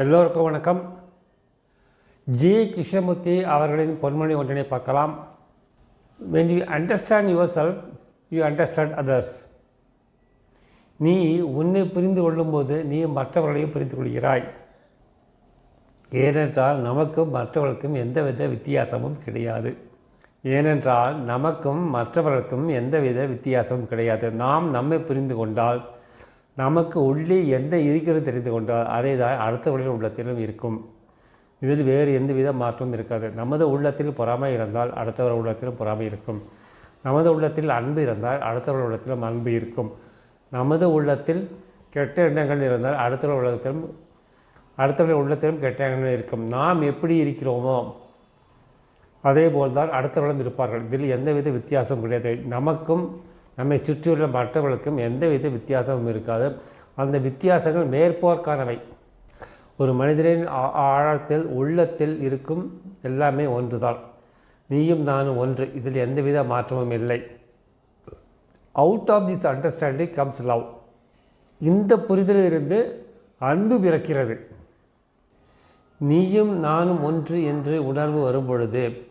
எல்லோருக்கும் வணக்கம். ஜி கிருஷ்ணமூர்த்தி அவர்களின் பொன்மொழி ஒன்றினை பார்க்கலாம். When you understand yourself you understand others நீ உன்னை புரிந்து கொள்ளும்போது நீ மற்றவர்களையும் புரிந்து கொள்கிறாய். ஏனென்றால் நமக்கும் மற்றவர்களுக்கும் எந்தவித வித்தியாசமும் கிடையாது. ஏனென்றால் நமக்கும் மற்றவர்களுக்கும் எந்தவித வித்தியாசமும் கிடையாது. நாம் நம்மை புரிந்து கொண்டால் நமக்கு உள்ளே எந்த இருக்கிறது தெரிந்து கொண்டால் அதை தான் அடுத்தவர்களின் உள்ளத்திலும் இருக்கும். இதில் வேறு எந்தவித மாற்றமும் இருக்காது. நமது உள்ளத்தில் பொறாமை இருந்தால் அடுத்தவர் உள்ளத்திலும் பொறாமை இருக்கும். நமது உள்ளத்தில் அன்பு இருந்தால் அடுத்தவர் உள்ளத்திலும் அன்பு இருக்கும். நமது உள்ளத்தில் கெட்ட எண்ணங்கள் இருந்தால் அடுத்தவர் உள்ளத்திலும் அடுத்தவர்கள் உள்ளத்திலும் கெட்ட எண்ணங்கள் இருக்கும். நாம் எப்படி இருக்கிறோமோ அதே போல்தான் அடுத்தவர்களும் இருப்பார்கள். இதில் எந்தவித வித்தியாசம் கிடையாது. நமக்கும் நம்மை சுற்றியுள்ள மற்றவர்களுக்கும் எந்தவித வித்தியாசமும் இருக்காது. அந்த வித்தியாசங்கள் மேற்போர்க்கானவை. ஒரு மனிதனின் ஆ- ஆழத்தில் உள்ளத்தில் இருக்கும் எல்லாமே ஒன்றுதான். நீயும் நானும் ஒன்று. இதில் எந்தவித மாற்றமும் இல்லை. Out of this understanding comes love இந்த புரிதலிலிருந்து அன்பு பிறக்கிறது. நீயும் நானும் ஒன்று என்று உணர்வு வரும்பொழுது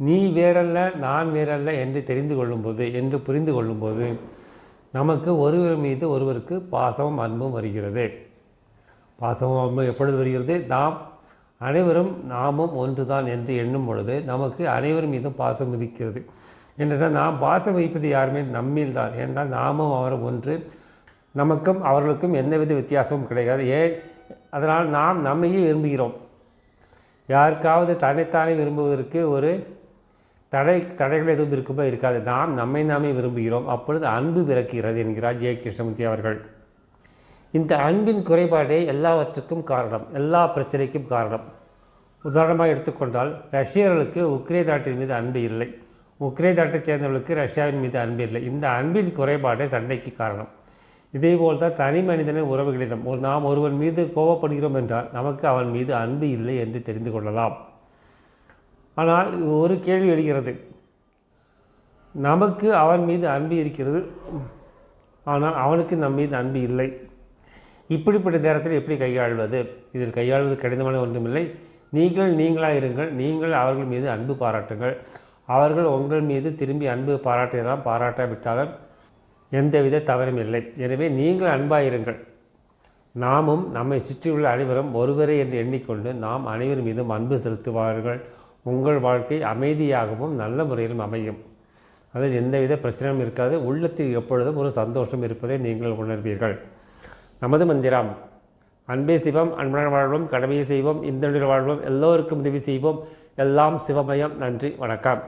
நீ வேறல்ல நான் வேறல்ல என்று தெரிந்து கொள்ளும்போது என்று புரிந்து கொள்ளும்போது நமக்கு ஒருவர் மீது ஒருவருக்கு பாசமும் அன்பும் வருகிறது. பாசமும் அன்பும் எப்பொழுது வருகிறது? நாம் அனைவரும் நாமும் ஒன்றுதான் என்று எண்ணும் பொழுது நமக்கு அனைவர் மீதும் பாசம் இருக்கிறது. என்றால் நாம் பாசம் வைப்பது யாருமே நம்மில் தான் என்றால் நாமும் அவரும் ஒன்று. நமக்கும் அவர்களுக்கும் எந்தவித வித்தியாசமும் கிடையாது. ஏன்? அதனால் நாம் நம்மையே விரும்புகிறோம். யாருக்காவது தன்னைத்தானே விரும்புவதற்கு ஒரு தடை தடைகள் எதுவும் இருக்குமோ இருக்காது. நாம் நம்மை நாமே விரும்புகிறோம். அப்பொழுது அன்பு பிறக்கிறது என்கிறார் ஜெய கிருஷ்ணமூர்த்தி அவர்கள். இந்த அன்பின் குறைபாடே எல்லாவற்றுக்கும் காரணம். எல்லா பிரச்சனைக்கும் காரணம். உதாரணமாக எடுத்துக்கொண்டால் ரஷ்யர்களுக்கு உக்ரைன் நாட்டின் மீது அன்பு இல்லை. உக்ரைன் நாட்டைச் சேர்ந்தவர்களுக்கு ரஷ்யாவின் மீது அன்பு இல்லை. இந்த அன்பின் குறைபாடே சண்டைக்கு காரணம். இதேபோல் தான் தனி மனிதனின் உறவுகளிடம் ஒரு நாம் ஒருவன் மீது கோவப்படுகிறோம் என்றால் நமக்கு அவன் மீது அன்பு இல்லை என்று தெரிந்து கொள்ளலாம். ஆனால் ஒரு கேள்வி எழுகிறது. நமக்கு அவன் மீது அன்பு இருக்கிறது. ஆனால் அவனுக்கு நம் மீது அன்பு இல்லை. இப்படிப்பட்ட நேரத்தில் எப்படி கையாள்வது? இதில் கையாள்வது கடினமான ஒன்றுமில்லை. நீங்கள் நீங்களாக இருங்கள் நீங்கள் அவர்கள் மீது அன்பு பாராட்டுங்கள். அவர்கள் உங்கள் மீது திரும்பி அன்பு பாராட்டினால் பாராட்டாவிட்டாலும் எந்தவித தவறும் இல்லை. எனவே நீங்கள் அன்பாயிருங்கள். நாமும் நம்மை சுற்றியுள்ள அனைவரும் ஒருவரே என்று எண்ணிக்கொண்டு நாம் அனைவர் மீதும் அன்பு செலுத்துவார்கள். உங்கள் வாழ்க்கை அமைதியாகவும் நல்ல முறையிலும் அமையும். அதில் எந்தவித பிரச்சனையும் இருக்காது. உள்ளத்தில் எப்பொழுதும் ஒரு சந்தோஷம் இருப்பதை நீங்கள் உணர்வீர்கள். நமது மந்திரம் அன்பே சிவம் அன்புடன் வாழ்வோம் கடமையை செய்வோம் இந்த வாழ்வோம் எல்லோருக்கும் உதவி செய்வோம். எல்லாம் சிவமயம். நன்றி வணக்கம்.